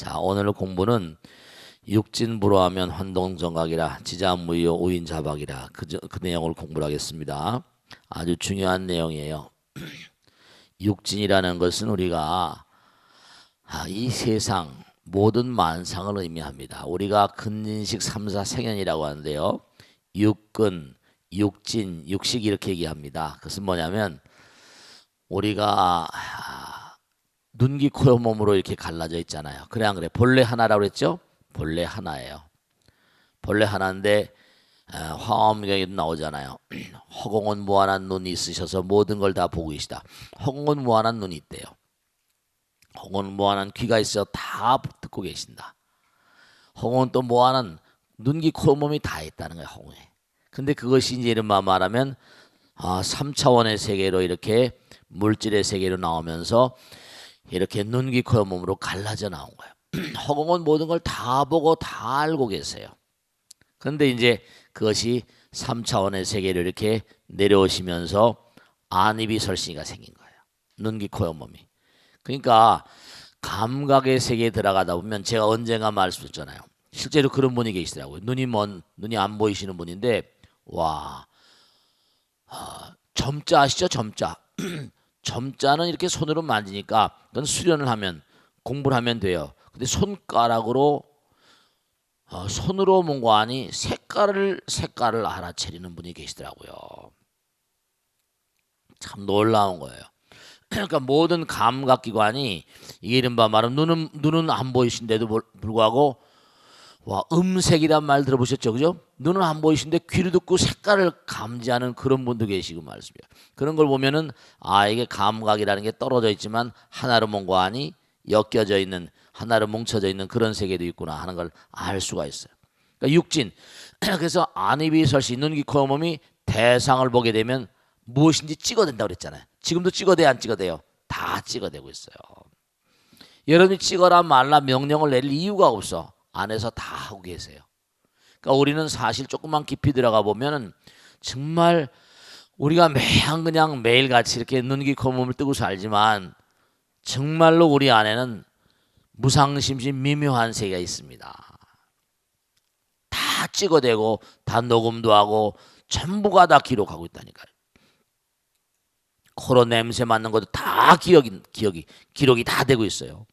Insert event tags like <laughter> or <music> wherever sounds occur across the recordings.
자, 오늘 공부는 육진불호하면 환동정각이라 지자무효 우인자박이라 그, 저- 그 내용을 공부를 하겠습니다. 아주 중요한 내용이에요. <clears throat> 육진이라는 것은 우리가 아, 이 세상 모든 만상을 의미합니다. 우리가 근인식 삼사 생연이라고 하는데요. 육근, 육진, 육식 이렇게 얘기합니다. 그것은 뭐냐면 우리가 아, 눈기 코요 몸으로 이렇게 갈라져 있잖아요. 그래 안 그래? 본래 하나라고 그랬죠? 본래 하나예요. 본래 하나인데 아, 화엄경에도 나오잖아요. <clears throat> 허공은 무한한 눈이 있으셔서 모든 걸 다 보고 계시다. 허공은 무한한 눈이 있대요. 허공은 무한한 귀가 있어 다 듣고 계신다. 허공은 또 무한한 눈기 코 몸이 다 있다는 거예요. 허공에. 근데 그것이 이제 이른바 말하면 아, 3차원의 세계로 이렇게 물질의 세계로 나오면서 이렇게 눈기 코 몸으로 갈라져 나온 거예요. <clears throat> 허공은 모든 걸 다 보고 다 알고 계세요. 그런데 이제 그것이 3차원의 세계로 이렇게 내려오시면서 안입이 설신이가 생긴 거예요. 눈기 코요 몸이. 그러니까 감각의 세계에 들어가다 보면 제가 언젠가 말씀드렸잖아요. 실제로 그런 분이 계시더라고요. 눈이 먼 눈이 안 보이시는 분인데 와 아, 점자 아시죠? 점자. <clears throat> 점자는 이렇게 손으로 만지니까 그건 수련을 하면 공부를 하면 돼요. 근데 손가락으로 어, 손으로 뭔가 하니 색깔을 색깔을 알아차리는 분이 계시더라고요. 참 놀라운 거예요. <clears throat> 그러니까 모든 감각 기관이 이른바 말하면 눈은 눈은 안 보이신데도 불- 불구하고 와 음색이란 말 들어보셨죠, 그죠? 눈은 안 보이신데 귀로 듣고 색깔을 감지하는 그런 분도 계시고 말씀이에요. 그런 걸 보면은 아 이게 감각이라는 게 떨어져 있지만 하나로 하니 엮여져 있는 하나로 뭉쳐져 있는 그런 세계도 있구나 하는 걸 알 수가 있어요. 그러니까 육진 <clears throat> 그래서 안입이 설시 눈기 코 몸이 대상을 보게 되면 무엇인지 찍어댄다고 그랬잖아요. 지금도 찍어대 안 찍어대요? 다 찍어대고 있어요. 여러분이 찍어라 말라 명령을 내릴 이유가 없어. 안에서 다 하고 계세요. 그러니까 우리는 사실 조금만 깊이 들어가 보면은 정말 우리가 매한 그냥 매일 같이 이렇게 눈기 코 몸을 뜨고 살지만 정말로 우리 안에는 무상심심 미묘한 세계가 있습니다. 다 찍어대고 다 녹음도 하고 전부가 다 기록하고 있다니까요. 코로 냄새 맡는 것도 다 기억이 기억이 기록이 다 되고 있어요.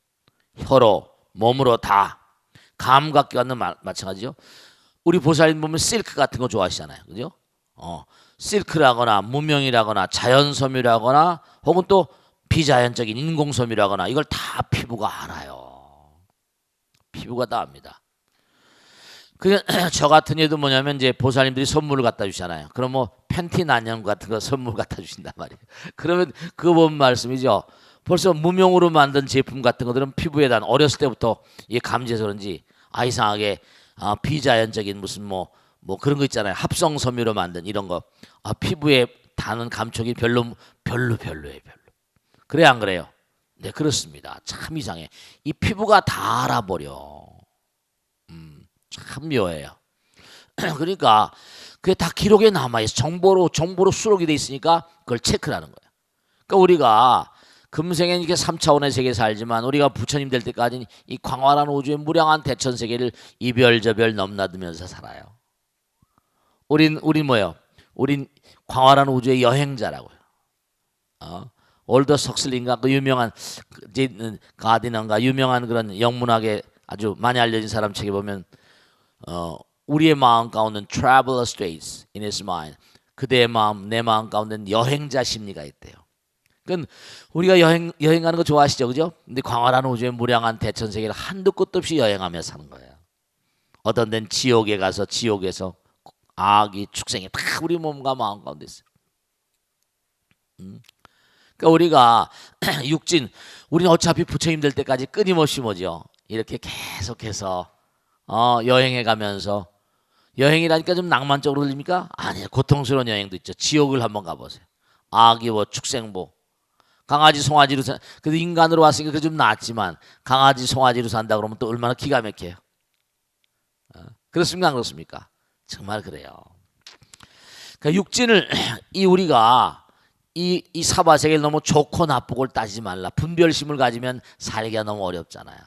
혀로 몸으로 다 감각기관도 마, 마찬가지죠. 우리 보살님 보면 실크 같은 거 좋아하시잖아요. 그죠? 어, 실크라거나 무명이라거나 자연섬유라거나 혹은 또 비자연적인 인공섬유라거나 이걸 다 피부가 알아요. 피부가 다 압니다. 그저 <clears throat> 같은 애도 뭐냐면 이제 보살님들이 선물을 갖다 주잖아요. 그럼 뭐 팬티 난영 같은 거 선물 갖다 주신단 말이에요. <laughs> 그러면 그거 본 말씀이죠. 벌써 무명으로 만든 제품 같은 것들은 피부에 단 어렸을 때부터 이게 감지해서 그런지 아 이상하게 아, 비자연적인 무슨 뭐뭐 그런 거 있잖아요. 합성 섬유로 만든 이런 거. 아 피부에 닿는 감촉이 별로 별로 별로예요, 별로. 그래 안 그래요? 네, 그렇습니다. 참 이상해. 이 피부가 다 알아버려. 참 묘해요. <clears throat> 그러니까 그게 다 기록에 남아 있어. 정보로 정보로 수록이 돼 있으니까 그걸 체크를 하는 거예요. 그러니까 우리가 금생엔 이렇게 3차원의 세계에 살지만 우리가 부처님 될 때까지는 이 광활한 우주의 무량한 대천 세계를 이별저별 넘나들면서 살아요. 우린 우린 뭐예요? 우린 광활한 우주의 여행자라고요. 어? 올더 석슬린가 그 유명한 가디넌가 유명한 그런 영문학에 아주 많이 알려진 사람 책에 보면 어, 우리의 마음 가운데는 traveler states in his mind. 그대의 마음, 내 마음 가운데는 여행자 심리가 있대요. 그러니까 우리가 여행 여행하는 거 좋아하시죠, 그죠? 근데 광활한 우주의 무량한 대천 세계를 한도 끝도 없이 여행하며 사는 거예요. 어떤 데는 지옥에 가서 지옥에서 악이 축생이 다 우리 몸과 마음 가운데 있어요. 음. 그러니까 우리가 <clears throat> 육진, 우리는 어차피 부처님 될 때까지 끊임없이 뭐죠? 이렇게 계속해서 어, 여행해 가면서 여행이라니까 좀 낭만적으로 들립니까? 아니요. 고통스러운 여행도 있죠. 지옥을 한번 가보세요. 아기워 축생보. 강아지 송아지로 사, 그래도 인간으로 왔으니까 그좀 낫지만 강아지 송아지로 산다 그러면 또 얼마나 기가 막혀요. 어, 그렇습니까? 안 그렇습니까? 정말 그래요. 그러니까 육진을 <clears throat> 이 우리가 이, 이 사바 세계를 너무 좋고 나쁘고를 따지지 말라. 분별심을 가지면 살기가 너무 어렵잖아요.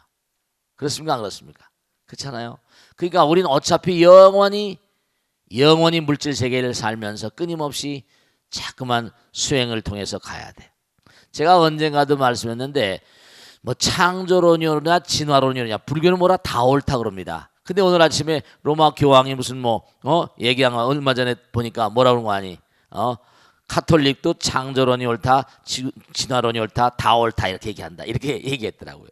그렇습니까? 안 그렇습니까? 그렇잖아요. 그러니까 우리는 어차피 영원히 영원히 물질 세계를 살면서 끊임없이 자꾸만 수행을 통해서 가야 돼. 제가 언젠가도 말씀했는데 뭐 창조론이냐 진화론이냐 불교는 뭐라 다 옳다 그럽니다. 근데 오늘 아침에 로마 교황이 무슨 뭐어 얘기한 거 얼마 전에 보니까 뭐라 그런 거 아니? 어 카톨릭도 창조론이 옳다, 지- 진화론이 옳다, 다 옳다 이렇게 얘기한다. 이렇게 얘기했더라고요.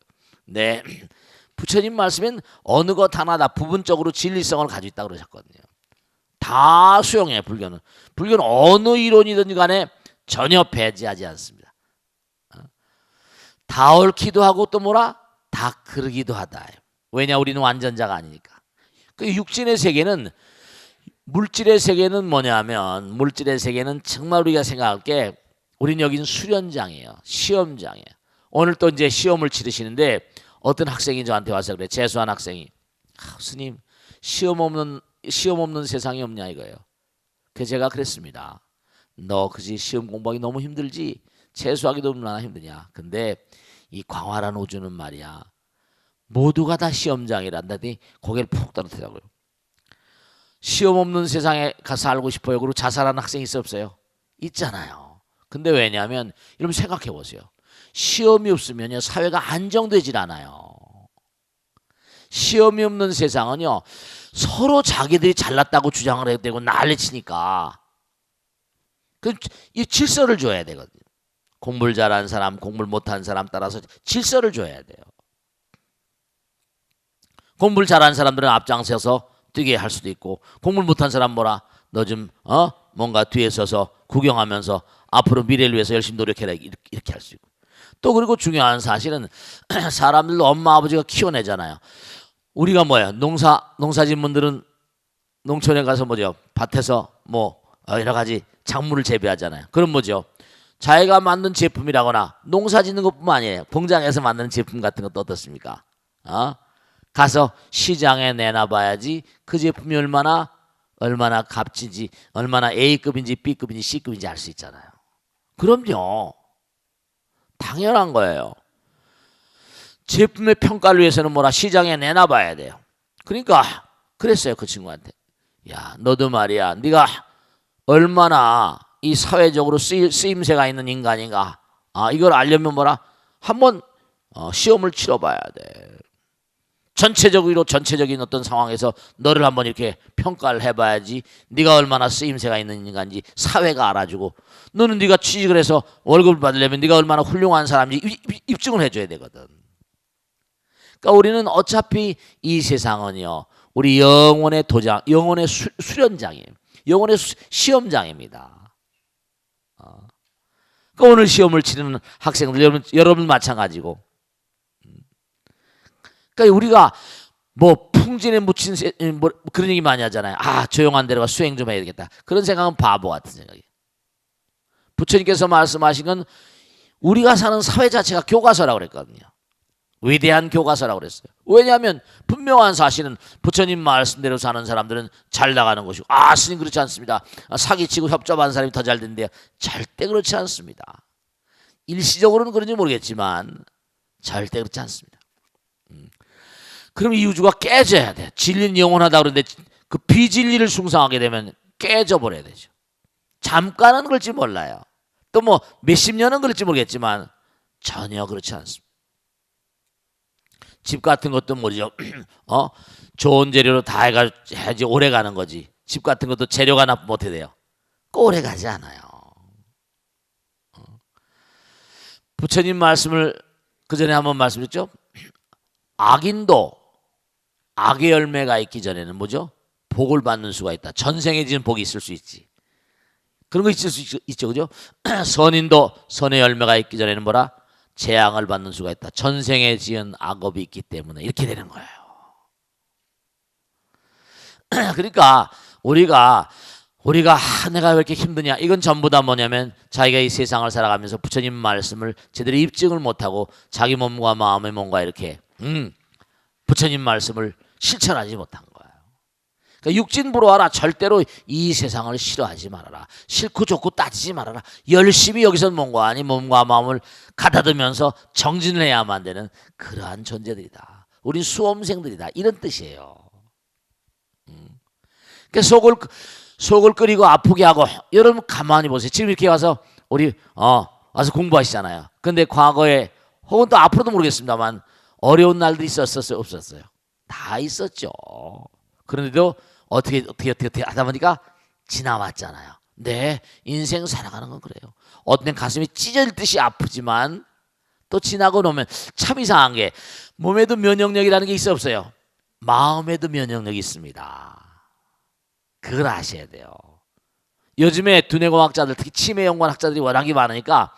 네. <clears throat> 부처님 말씀엔 어느 것 하나 다 부분적으로 진리성을 가지고 있다 그러셨거든요. 다 수용해 불교는. 불교는 어느 이론이든 간에 전혀 배제하지 않습니다. 어? 다 옳기도 하고 또 뭐라 다 그르기도 하다. 왜냐 우리는 완전자가 아니니까. 그 육신의 세계는 물질의 세계는 뭐냐면 물질의 세계는 정말 우리가 생각할 게 우린 여긴 수련장이에요. 시험장이에요. 오늘 또 이제 시험을 치르시는데 어떤 학생이 저한테 와서 그래. 재수한 학생이 아, 스님 시험 없는 시험 없는 세상이 없냐 이거예요. 그 제가 그랬습니다. 너 그지 시험 공부하기 너무 힘들지 재수하기도 얼마나 힘드냐. 근데 이 광활한 우주는 말이야. 모두가 다 시험장이란다니 고개를 푹 떨어뜨리더라고요. 시험 없는 세상에 가서 살고 싶어요. 그리고 자살하는 학생이 있어 없어요? 있잖아요. 근데 왜냐하면 여러분 생각해 보세요. 시험이 없으면요 사회가 안정되질 않아요. 시험이 없는 세상은요 서로 자기들이 잘났다고 주장을 해야 되고 난리치니까 그 이 질서를 줘야 되거든요. 공부를 잘한 사람, 공부를 못한 사람 따라서 질서를 줘야 돼요. 공부를 잘한 사람들은 앞장서서 뛰게 할 수도 있고 공부를 못한 사람 뭐라 너 좀 어 뭔가 뒤에 서서 구경하면서 앞으로 미래를 위해서 열심히 노력해라 이렇게, 이렇게 할 수 있고 또 그리고 중요한 사실은 <clears throat> 사람들도 엄마 아버지가 키워내잖아요. 우리가 뭐야 농사 농사진 분들은 농촌에 가서 뭐죠 밭에서 뭐 어, 여러 가지 작물을 재배하잖아요. 그럼 뭐죠 자기가 만든 제품이라거나 농사 짓는 것뿐만 아니에요. 공장에서 만드는 제품 같은 것도 어떻습니까? 어? 가서 시장에 내놔봐야지 그 제품이 얼마나 얼마나 값진지 얼마나 A급인지 B급인지 C급인지 알 수 있잖아요. 그럼요. 당연한 거예요. 제품의 평가를 위해서는 뭐라 시장에 내놔봐야 돼요. 그러니까 그랬어요 그 친구한테. 야 너도 말이야 네가 얼마나 이 사회적으로 쓰임, 쓰임새가 있는 인간인가. 아 이걸 알려면 뭐라 한번 어, 시험을 치러봐야 돼. 전체적으로 전체적인 어떤 상황에서 너를 한번 이렇게 평가를 해봐야지 네가 얼마나 쓰임새가 있는 인간인지 사회가 알아주고 너는 네가 취직을 해서 월급을 받으려면 네가 얼마나 훌륭한 사람인지 입증을 해줘야 되거든. 그러니까 우리는 어차피 이 세상은요 우리 영혼의 도장, 영혼의 수, 수련장이에요. 영혼의 수- 시험장입니다. 어. 그러니까 오늘 시험을 치르는 학생들 여러분 여러분 마찬가지고 그러니까 우리가 뭐 풍진에 묻힌 세, 뭐 그런 얘기 많이 하잖아요. 아 조용한 데로 가 수행 좀 해야 되겠다. 그런 생각은 바보 같은 생각이에요. 부처님께서 말씀하신 건 우리가 사는 사회 자체가 교과서라고 그랬거든요. 위대한 교과서라고 그랬어요. 왜냐하면 분명한 사실은 부처님 말씀대로 사는 사람들은 잘 나가는 것이고 아 스님 그렇지 않습니다. 아, 사기치고 협잡한 사람이 더 잘 된대요. 절대 그렇지 않습니다. 일시적으로는 그런지 모르겠지만 절대 그렇지 않습니다. 그럼 이 우주가 깨져야 돼. 진리는 영원하다 그러는데 그 비진리를 숭상하게 되면 깨져 버려야 되죠. 잠깐은 그럴지 몰라요. 또 뭐 몇십 년은 그럴지 모르겠지만 전혀 그렇지 않습니다. 집 같은 것도 뭐죠? <clears throat> 어? 좋은 재료로 다 해야지 오래 가는 거지. 집 같은 것도 재료가 나쁘면 못해 돼요. 그 오래 가지 않아요. 어. 부처님 말씀을 그 전에 한번 말씀드렸죠. <clears throat> 악인도 악의 열매가 있기 전에는 뭐죠? 복을 받는 수가 있다. 전생에 지은 복이 있을 수 있지. 그런 거 있을 수 있, 있죠, 그죠? <clears throat> 선인도 선의 열매가 있기 전에는 뭐라? 재앙을 받는 수가 있다. 전생에 지은 악업이 있기 때문에 이렇게 되는 거예요. <clears throat> 그러니까 우리가 우리가 아, 내가 왜 이렇게 힘드냐? 이건 전부 다 뭐냐면 자기가 이 세상을 살아가면서 부처님 말씀을 제대로 입증을 못하고 자기 몸과 마음의 뭔가 이렇게 음, 부처님 말씀을 실천하지 못한 육진 부러워라. 절대로 이 세상을 싫어하지 말아라. 싫고 좋고 따지지 말아라. 열심히 여기서 뭔가 아니 몸과 마음을 가다듬면서 정진을 해야만 되는 그러한 존재들이다. 우린 수험생들이다. 이런 뜻이에요. 음. 그러니까 속을 속을 끓이고 아프게 하고 여러분 가만히 보세요. 지금 이렇게 와서 우리 어 와서 공부하시잖아요. 근데 과거에 혹은 또 앞으로도 모르겠습니다만 어려운 날들이 있었었어요, 없었어요? 다 있었죠. 그런데도 어떻게 어떻게 어떻게, 어떻게 하다 보니까 지나왔잖아요. 네, 인생 살아가는 건 그래요. 어떤 땐 가슴이 찢어질 듯이 아프지만 또 지나고 나면 참 이상한 게 몸에도 면역력이라는 게 있어 없어요. 마음에도 면역력이 있습니다. 그걸 아셔야 돼요. 요즘에 두뇌공학자들 특히 치매 연구원 학자들이 워낙에 많으니까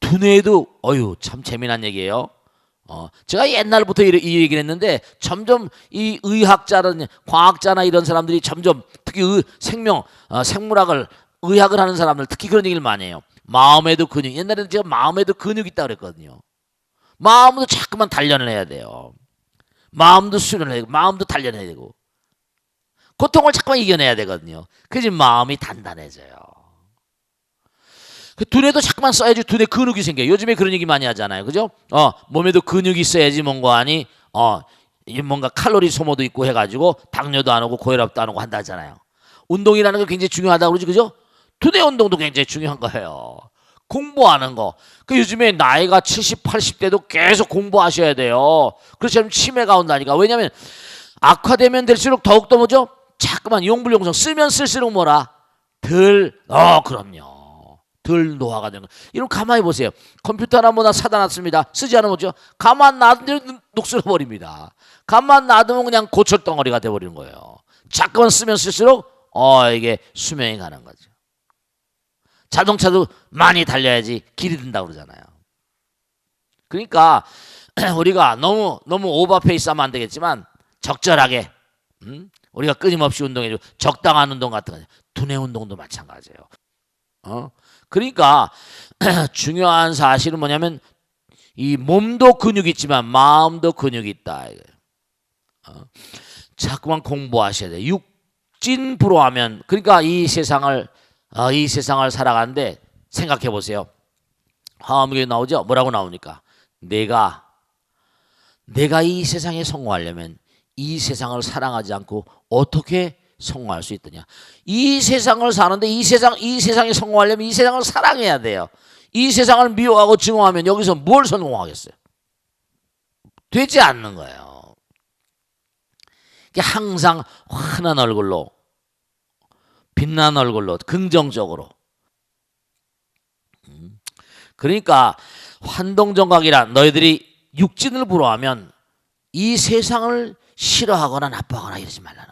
두뇌도 어유 참 재미난 얘기예요. 어, 제가 옛날부터 이, 이 얘기를 했는데 점점 이 의학자는 과학자나 이런 사람들이 점점 특히 의, 생명 어, 생물학을 의학을 하는 사람들 특히 그런 얘기를 많이 해요. 마음에도 근육 옛날에는 제가 마음에도 근육 있다 그랬거든요. 마음도 자꾸만 단련을 해야 돼요. 마음도 수련을 해야 되고 마음도 단련해야 되고 고통을 자꾸만 이겨내야 되거든요. 그래서 마음이 단단해져요. 그 두뇌도 자꾸만 써야지 두뇌 근육이 생겨요. 요즘에 그런 얘기 많이 하잖아요. 그죠? 어, 몸에도 근육이 있어야지 뭔가 하니, 어, 이 뭔가 칼로리 소모도 있고 해가지고 당뇨도 안 오고 고혈압도 안 오고 한다 하잖아요. 운동이라는 게 굉장히 중요하다고 그러지, 그죠? 두뇌 운동도 굉장히 중요한 거예요. 공부하는 거. 그 요즘에 나이가 70, 80대도 계속 공부하셔야 돼요. 그렇지 않으면 치매가 온다니까. 왜냐면 악화되면 될수록 더욱더 뭐죠? 자꾸만 용불용성 쓰면 쓸수록 뭐라? 덜, 어, 그럼요. 덜 노화가 되는 거. 이런 가만히 보세요. 컴퓨터 하나 뭐나 사다 놨습니다. 쓰지 않으면 뭐죠? 가만 놔두면 녹슬어 버립니다. 가만 놔두면 그냥 고철 덩어리가 돼 버리는 거예요. 자꾸만 쓰면 쓸수록 어 이게 수명이 가는 거죠. 자동차도 많이 달려야지 길이 든다고 그러잖아요. 그러니까 <clears throat> 우리가 너무 너무 오버페이스 하면 안 되겠지만 적절하게 음? 우리가 끊임없이 운동해줘 적당한 운동 같은 거 두뇌 운동도 마찬가지예요. 어? 그러니까 <clears throat> 중요한 사실은 뭐냐면 이 몸도 근육이 있지만 마음도 근육이 있다. 어? 자꾸만 공부하셔야 돼. 육진부로하면 그러니까 이 세상을 어, 이 세상을 살아가는데 생각해 보세요. 화엄에 나오죠? 뭐라고 나오니까 내가 내가 이 세상에 성공하려면 이 세상을 사랑하지 않고 어떻게 성공할 수 있더냐? 이 세상을 사는데 이 세상 이 세상에 성공하려면 이 세상을 사랑해야 돼요. 이 세상을 미워하고 증오하면 여기서 뭘 성공하겠어요? 되지 않는 거예요. 항상 환한 얼굴로 빛난 얼굴로 긍정적으로. 음. 그러니까 환동정각이라 너희들이 육진을 부러하면 이 세상을 싫어하거나 나빠하거나 이러지 말라는.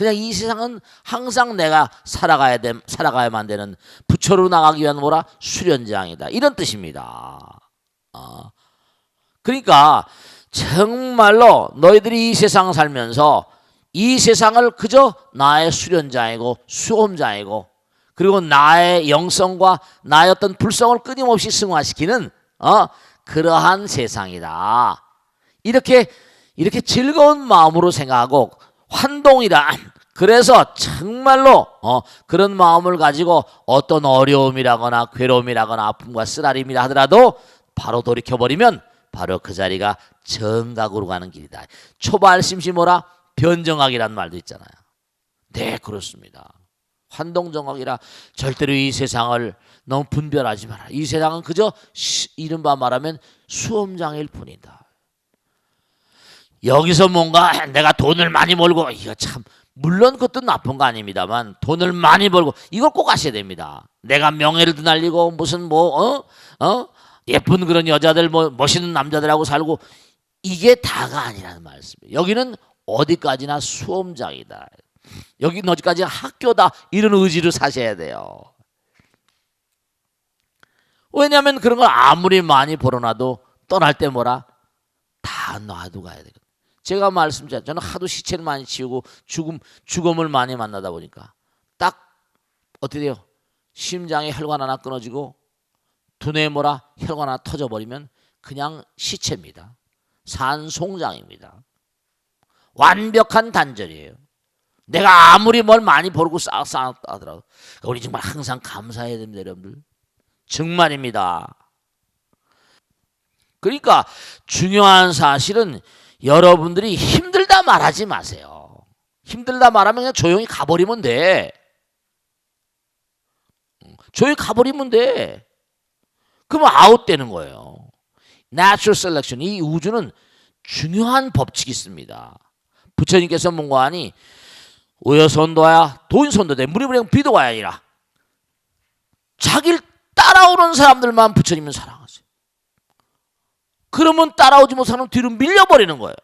그냥 이 세상은 항상 내가 살아가야 돼, 살아가야만 되는 부처로 나가기 위한 뭐라 수련장이다. 이런 뜻입니다. 어. 그러니까 정말로 너희들이 이 세상 살면서 이 세상을 그저 나의 수련자이고 수험자이고 그리고 나의 영성과 나의 어떤 불성을 끊임없이 승화시키는 어, 그러한 세상이다. 이렇게 이렇게 즐거운 마음으로 생각하고 환동이다. 그래서 정말로 어, 그런 마음을 가지고 어떤 어려움이라거나 괴로움이라거나 아픔과 쓰라림이라 하더라도 바로 돌이켜 버리면 바로 그 자리가 정각으로 가는 길이다. 초발심시 뭐라 변정학이란 말도 있잖아요. 네, 그렇습니다. 환동정학이라 절대로 이 세상을 너무 분별하지 마라. 이 세상은 그저 이른바 말하면 수험장일 뿐이다. 여기서 뭔가 내가 돈을 많이 벌고 이거 참 물론 그것도 나쁜 거 아닙니다만 돈을 많이 벌고 이걸 꼭 아셔야 됩니다. 내가 명예를 드날리고 무슨 뭐 어? 어? 예쁜 그런 여자들 뭐 멋있는 남자들하고 살고 이게 다가 아니라는 말씀이에요. 여기는 어디까지나 수험장이다. 여기 어디까지 학교다. 이런 의지를 사셔야 돼요. 왜냐하면 그런 걸 아무리 많이 벌어놔도 떠날 때 뭐라 다 놔두고 가야 되거든. 제가 말씀드렸죠. 저는 하도 시체를 많이 치우고 죽음 죽음을 많이 만나다 보니까 딱 어떻게 돼요? 심장에 혈관 하나 끊어지고 두뇌에 뭐라 혈관 하나 터져 버리면 그냥 시체입니다. 산송장입니다. 완벽한 단절이에요. 내가 아무리 뭘 많이 벌고 쌓았더라도 우리 정말 항상 감사해야 됩니다, 여러분들. 정말입니다. 그러니까 중요한 사실은 여러분들이 힘들다 말하지 마세요. 힘들다 말하면 그냥 조용히 가버리면 돼. 조용히 가버리면 돼. 그러면 아웃되는 거예요. Natural selection. 이 우주는 중요한 법칙이 있습니다. 부처님께서 뭔가 하니 우여선도야 물이 그냥 비도가 아니라 자기를 따라오는 사람들만 부처님은 사랑하세요. 그러면 따라오지 못하는 뒤로 밀려버리는 거예요.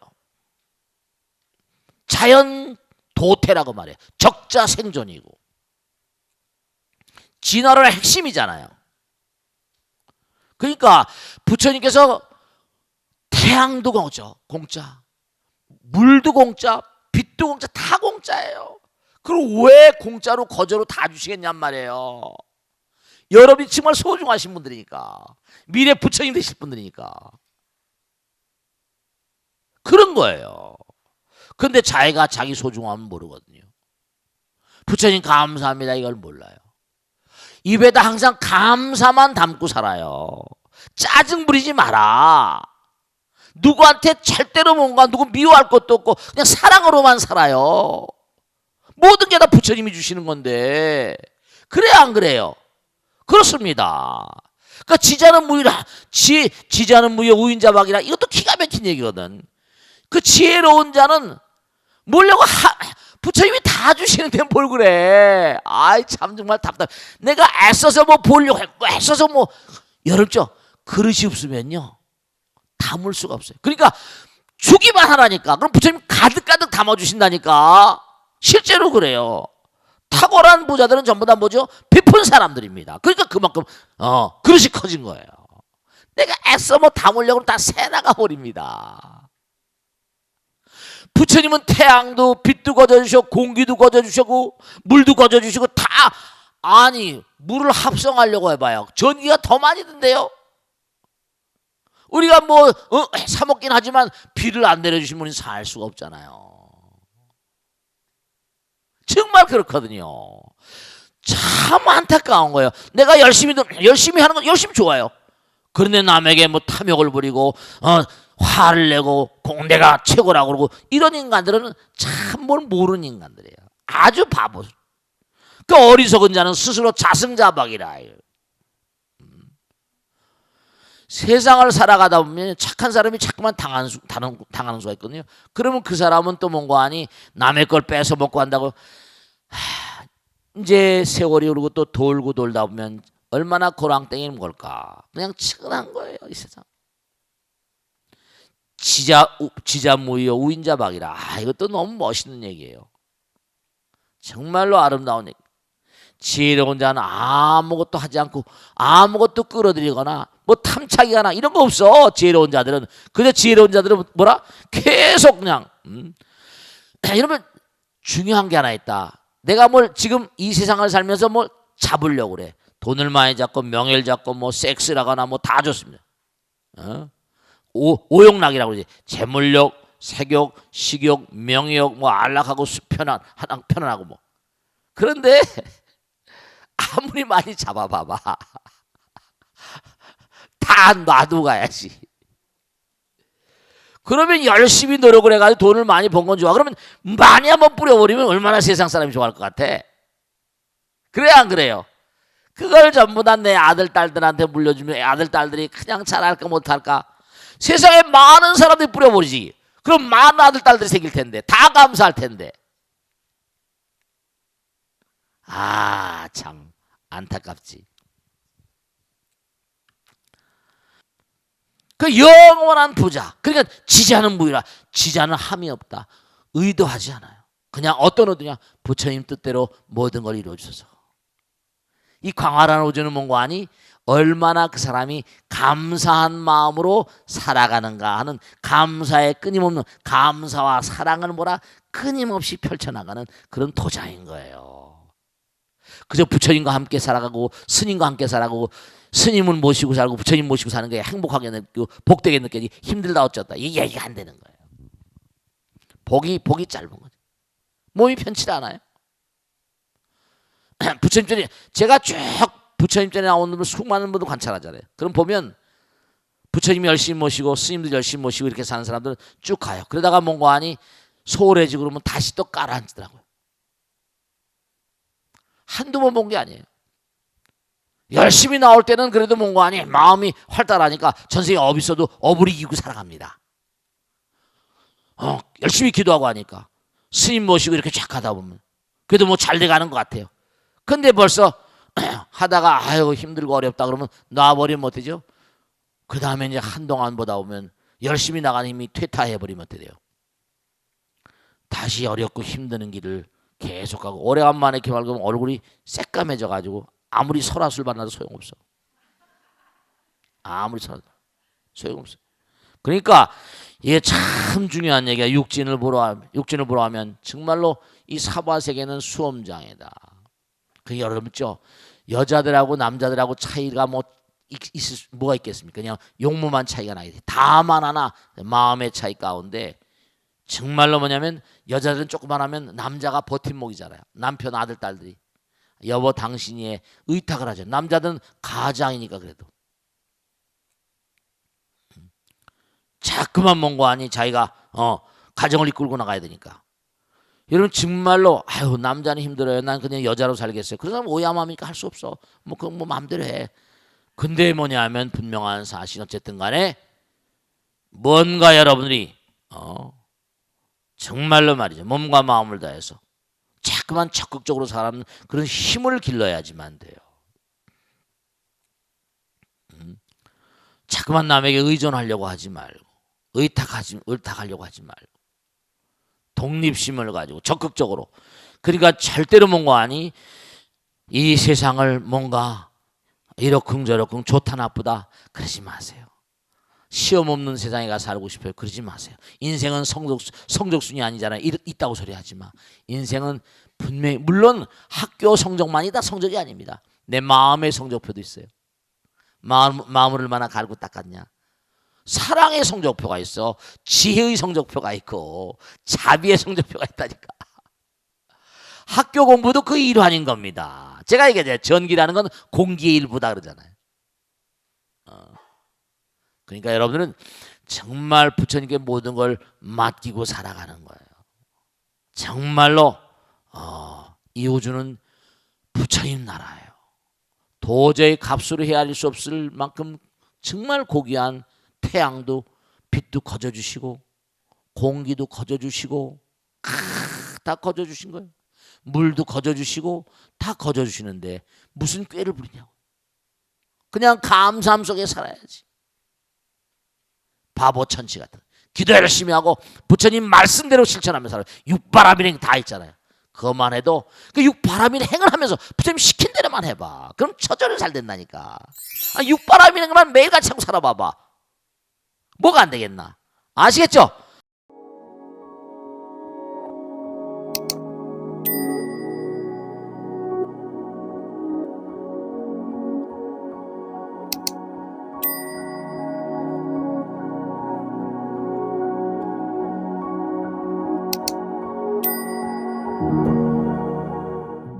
자연 도태라고 말해. 적자 생존이고. 진화론의 핵심이잖아요. 그러니까 부처님께서 태양도 공짜, 공짜, 물도 공짜, 빛도 공짜, 다 공짜예요. 그럼 왜 공짜로 거저로 다 주시겠냔 말이에요. 여러분이 정말 소중하신 분들이니까. 미래 부처님 되실 분들이니까. 그런 거예요. 근데 자기가 자기 소중함은 모르거든요. 부처님 감사합니다. 이걸 몰라요. 입에다 항상 감사만 담고 살아요. 짜증 부리지 마라. 누구한테 절대로 뭔가 누구 미워할 것도 없고 그냥 사랑으로만 살아요. 모든 게 다 부처님이 주시는 건데 그래 안 그래요? 그렇습니다. 그러니까 지자는 무이라 지 지자는 무여 우인자박이라 이것도 기가 막힌 얘기거든. 그 지혜로운 자는 뭐려고 하, 부처님이 다 주시는데 뭘 그래? 아이 참 정말 답답. 내가 애써서 뭐 보려고 애써서 뭐 여름죠. 그릇이 없으면요 담을 수가 없어요. 그러니까 주기만 하라니까. 그럼 부처님 가득 가득 담아 주신다니까. 실제로 그래요. 탁월한 부자들은 전부 다 뭐죠? 베푼 사람들입니다. 그러니까 그만큼 어 그릇이 커진 거예요. 내가 애써 뭐 담으려고 다 새나가 버립니다. 부처님은 태양도 빛도 거저주시고 공기도 거저주시고 물도 거저주시고 다 아니 물을 합성하려고 해봐요. 전기가 더 많이 든대요. 우리가 뭐 어, 사 먹긴 하지만 비를 안 내려주신 분이 살 수가 없잖아요. 정말 그렇거든요. 참 안타까운 거예요. 내가 열심히 열심히 하는 건 열심히 좋아요. 그런데 남에게 뭐 탐욕을 부리고 어, 화를 내고 공대가 최고라고 그러고 이런 인간들은 참 뭘 모르는 인간들이에요. 아주 바보. 그 어리석은 자는 스스로 자승자박이라. 음. 세상을 살아가다 보면 착한 사람이 자꾸만 당하는, 수, 당하는, 당하는 수가 있거든요. 그러면 그 사람은 또 뭔가 하니 남의 걸 뺏어 먹고 한다고 하, 이제 세월이 오르고 또 돌고 돌다 보면 얼마나 고랑땡이는 걸까. 그냥 측은한 거예요, 이 세상. 지자 지자 무여 우인자박이라. 아, 이것도 너무 멋있는 얘기예요. 정말로 아름다운 얘기. 지혜로운 자는 아무것도 하지 않고 아무것도 끌어들이거나 뭐 탐착이거나 이런 거 없어. 지혜로운 자들은 그저 지혜로운 자들은 뭐라 계속 그냥 음. <clears throat> 이러면 중요한 게 하나 있다. 내가 뭘 지금 이 세상을 살면서 뭘 잡으려고 그래. 돈을 많이 잡고 명예를 잡고 뭐 섹스라거나 뭐 다 좋습니다. 어? 오, 오욕락이라고 그러지. 재물욕, 색욕, 식욕, 명욕, 뭐 안락하고 편안, 편안하고 뭐. 그런데 <laughs> 아무리 많이 잡아봐봐. <laughs> 다 놔두고 가야지. 그러면 열심히 노력을 해가지고 돈을 많이 번 건 좋아. 그러면 많이 한번 뿌려버리면 얼마나 세상 사람이 좋아할 것 같아? 그래 안 그래요? 그걸 전부 다 내 아들 딸들한테 물려주면 아들 딸들이 그냥 잘할까 못할까? 세상에 많은 사람들이 뿌려버리지. 그럼 많은 아들 딸들이 생길 텐데 다 감사할 텐데. 아 참 안타깝지. 그 영원한 부자. 그러니까 지자는 무이라. 지자는 함이 없다. 의도하지 않아요. 그냥 어떤 의도냐? 부처님 뜻대로 모든 걸 이루어 주소서. 이 광활한 우주는 뭔가 아니 얼마나 그 사람이 감사한 마음으로 살아가는가 하는 감사의 끊임없는 감사와 사랑을 뭐라 끊임없이 펼쳐나가는 그런 도자인 거예요. 그저 부처님과 함께 살아가고 스님과 함께 살아가고 스님을 모시고 살고 부처님 모시고 사는 게 행복하게 느끼고 복되게 느껴지 힘들다 어쩌다 이게 얘기가 안 되는 거예요. 복이 복이 짧은 거죠. 몸이 편치 않아요. <clears throat> 부처님 전에 제가 쭉 부처님 전에 나오는 분 수많은 분들 관찰하잖아요. 그럼 보면 부처님 열심히 모시고 스님들 열심히 모시고 이렇게 사는 사람들은 쭉 가요. 그러다가 뭔가 하니 소홀해지고 그러면 다시 또 깔아앉더라고요. 한두 번 본 게 아니에요. 열심히 나올 때는 그래도 뭔가 하니 마음이 활달하니까 전생에 업 있어도 업을 이기고 살아갑니다. 어, 열심히 기도하고 하니까 스님 모시고 이렇게 쫙 하다 보면 그래도 뭐 잘 돼가는 것 같아요. 근데 벌써 <clears throat> 하다가 아유 힘들고 어렵다 그러면 놔버리면 어때죠? 그 다음에 이제 한동안 보다 보면 열심히 나가는 힘이 퇴타해버리면 어떻게 돼요? 다시 어렵고 힘드는 길을 계속하고 오래간만에 이렇게 말고 얼굴이 새까매져 가지고 아무리 설화술 만나도 소용없어. 아무리 설화 소용없어. 그러니까 이게 참 중요한 얘기야. 육진을 보러 하- 육진을 보러 하면 정말로 이 사바 세계는 수험장이다. 그 여러분 있죠. 여자들하고 남자들하고 차이가 뭐 있- 있을 수- 뭐가 있겠습니까? 그냥 용모만 차이가 나겠지. 다만 하나 마음의 차이 가운데 정말로 뭐냐면 여자들은 조금만 하면 남자가 버팀목이잖아요. 남편 아들 딸들이 여보 당신이 의탁을 하죠. 남자들은 가장이니까 그래도 자꾸만 뭔가 하니 자기가 어 가정을 이끌고 나가야 되니까. 여러분 정말로 아유 남자는 힘들어요. 난 그냥 여자로 살겠어요. 그런 사람 오야마니까 할 수 없어. 뭐 그건 뭐 마음대로 해. 근데 뭐냐면 분명한 사실 어쨌든 간에 뭔가 여러분들이 어 정말로 말이죠. 몸과 마음을 다해서 자꾸만 적극적으로 사람 그런 힘을 길러야지만 돼요. 음. 자꾸만 남에게 의존하려고 하지 말고 의탁하지 의탁하려고 하지 말고 독립심을 가지고 적극적으로 그러니까 절대로 뭔가 아니 이 세상을 뭔가 이러쿵저러쿵 좋다 나쁘다 그러지 마세요. 시험 없는 세상에 가 살고 싶어요. 그러지 마세요. 인생은 성적 성적순이 아니잖아요. 이, 있다고 소리 하지 마. 인생은 분명히 물론 학교 성적만이 다 성적이 아닙니다. 내 마음의 성적표도 있어요. 마음 마음을 얼마나 갈고 닦았냐. 사랑의 성적표가 있어. 지혜의 성적표가 있고 자비의 성적표가 있다니까. 학교 공부도 그 일환인 겁니다. 제가 얘기하죠. 전기라는 건 공기의 일부다 그러잖아요. 어. 그러니까 여러분들은 정말 부처님께 모든 걸 맡기고 살아가는 거예요. 정말로 어, 이 우주는 부처님 나라예요. 도저히 값으로 헤아릴 수 없을 만큼 정말 고귀한 태양도 빛도 거저 주시고 공기도 거저 주시고 다 거저 주신 거예요. 물도 거저 주시고 다 거저 주시는데 무슨 꾀를 부리냐고. 그냥 감사함 속에 살아야지. 바보 천치 같은. 기도 열심히 하고 부처님 말씀대로 실천하면서 살아요. 육바라밀행 다 있잖아요. 그것만 해도 그 육바라밀 행을 하면서 부처님 시킨 대로만 해봐. 그럼 처절히 잘 된다니까. 아, 육바라밀 행만 매일같이 하고 살아봐봐. 뭐가 안 되겠나? 아시겠죠?